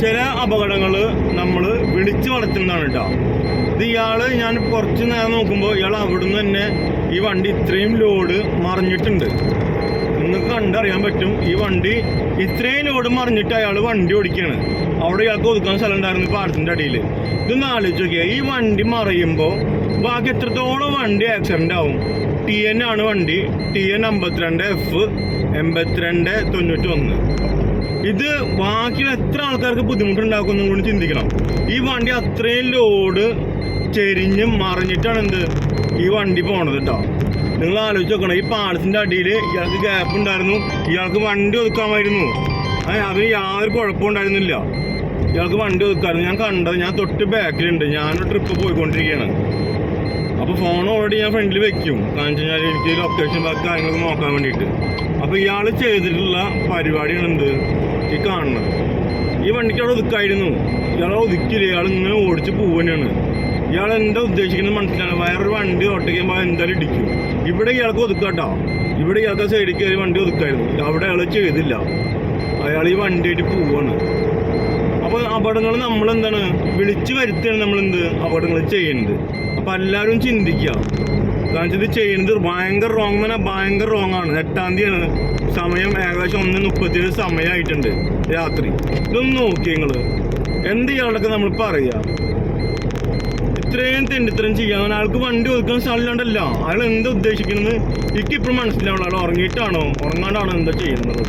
ചില അപകടങ്ങൾ നമ്മൾ വിളിച്ചു വളർത്തുന്നതാണ് കേട്ടോ ഇത് ഇയാൾ ഞാൻ കുറച്ച് നേരം നോക്കുമ്പോൾ ഇയാൾ അവിടുന്ന് തന്നെ ഈ വണ്ടി ഇത്രയും ലോഡ് മറിഞ്ഞിട്ടുണ്ട്. നിങ്ങൾക്ക് കണ്ടറിയാൻ പറ്റും ഈ വണ്ടി ഇത്രയും ലോഡ് മറിഞ്ഞിട്ട് അയാൾ വണ്ടി ഓടിക്കുകയാണ് അവിടെ ഇയാൾക്ക് ഒതുക്കാൻ സ്ഥലം ഉണ്ടായിരുന്നു പാടത്തിന്റെ അടിയിൽ ഇതൊന്ന് ആലോചിച്ച് നോക്കിയാൽ ഈ വണ്ടി മറിയുമ്പോൾ ബാക്കി എത്രത്തോളം വണ്ടി ആക്സിഡന്റ് ആവും? ടി എൻ ആണ് വണ്ടി. ടി എൻ അമ്പത്തിരണ്ട് എഫ് എൺപത്തിരണ്ട് തൊണ്ണൂറ്റി ഒന്ന് ഇത് ബാക്കിയുള്ള എത്ര ആൾക്കാർക്ക് ബുദ്ധിമുട്ടുണ്ടാക്കും കൂടി ചിന്തിക്കണം. ഈ വണ്ടി അത്രയും ലോഡ് ചെരിഞ്ഞ് മറിഞ്ഞിട്ടാണ് എന്ത്? ഈ വണ്ടി പോണത് കേട്ടോ നിങ്ങൾ ആലോചിച്ച് നോക്കണം. ഈ പാലസിന്റെ അടിയിൽ ഇയാൾക്ക് ഗ്യാപ്പ് ഉണ്ടായിരുന്നു. ഇയാൾക്ക് വണ്ടി ഒതുക്കാമായിരുന്നു. അതിന് യാതൊരു കുഴപ്പമുണ്ടായിരുന്നില്ല ഇയാൾക്ക് വണ്ടി ഒതുക്കാമായിരുന്നു ഞാൻ കണ്ടത് ഞാൻ തൊട്ട് ബാക്കിലുണ്ട് ഞാനൊരു ട്രിപ്പ് പോയിക്കൊണ്ടിരിക്കുകയാണ്. അപ്പോൾ ഫോൺ ഓൾറെഡി ഞാൻ ഫ്രണ്ടിൽ വെക്കും. കാരണം വെച്ച് എനിക്ക് ലൊക്കേഷൻ ബാക്കി കാര്യങ്ങളൊക്കെ നോക്കാൻ വേണ്ടിയിട്ട്. അപ്പോൾ ഇയാൾ ചെയ്തിട്ടുള്ള പരിപാടിയാണ് എന്ത് ഈ കാണുന്നത്. ഈ വണ്ടിക്ക് അവിടെ ഒതുക്കായിരുന്നു. ഇയാളെ ഒതുക്കില്ല ഇയാൾ ഇങ്ങനെ ഓടിച്ച് പോവുകയാണ് ഇയാൾ എന്താ ഉദ്ദേശിക്കുന്നത് മനസ്സിലാണ് വേറൊരു വണ്ടി ഓട്ടിക്കുമ്പോൾ എന്തായാലും ഇടിക്കും. ഇവിടെ ഇയാൾക്ക് ഒതുക്കാട്ടോ. ഇവിടെ ഇയാൾക്ക് സൈഡിൽ കയറി വണ്ടി ഒതുക്കായിരുന്നു. അവിടെ അയാൾ ചെയ്തില്ല. അയാൾ ഈ വണ്ടിയായിട്ട് പോവാണ്. അപ്പോൾ അപകടങ്ങൾ നമ്മൾ എന്താണ് വിളിച്ചു വരുത്തിയാണ് നമ്മൾ എന്ത് അപകടങ്ങൾ ചെയ്യുന്നത് അപ്പോൾ എല്ലാവരും ചിന്തിക്കുക. കാരണം ഇത് ചെയ്യുന്നത് ഭയങ്കര റോങ് തന്നെ ഭയങ്കര റോങ് ആണ്. എട്ടാം തീയതിയാണ്. സമയം ഏകദേശം ഒന്ന് മുപ്പത്തിയേഴ് സമയമായിട്ടുണ്ട് രാത്രി. ഇതൊന്ന് നോക്കി നിങ്ങൾ എന്ത് ഇയാളൊക്കെ നമ്മൾ പറയുക ഇത്രയും തെണ്ടിത്തരം ചെയ്യാൻ ആൾക്ക് വണ്ടി ഒതുക്കാൻ സ്ഥലമില്ലാണ്ടല്ല അയാൾ എന്താ ഉദ്ദേശിക്കുന്നത്? എനിക്ക് ഇപ്പോഴും മനസ്സിലാവുള്ളൂ. അയാൾ ഉറങ്ങിയിട്ടാണോ? ഉറങ്ങാണ്ടാണോ എന്താ ചെയ്യുന്നത്?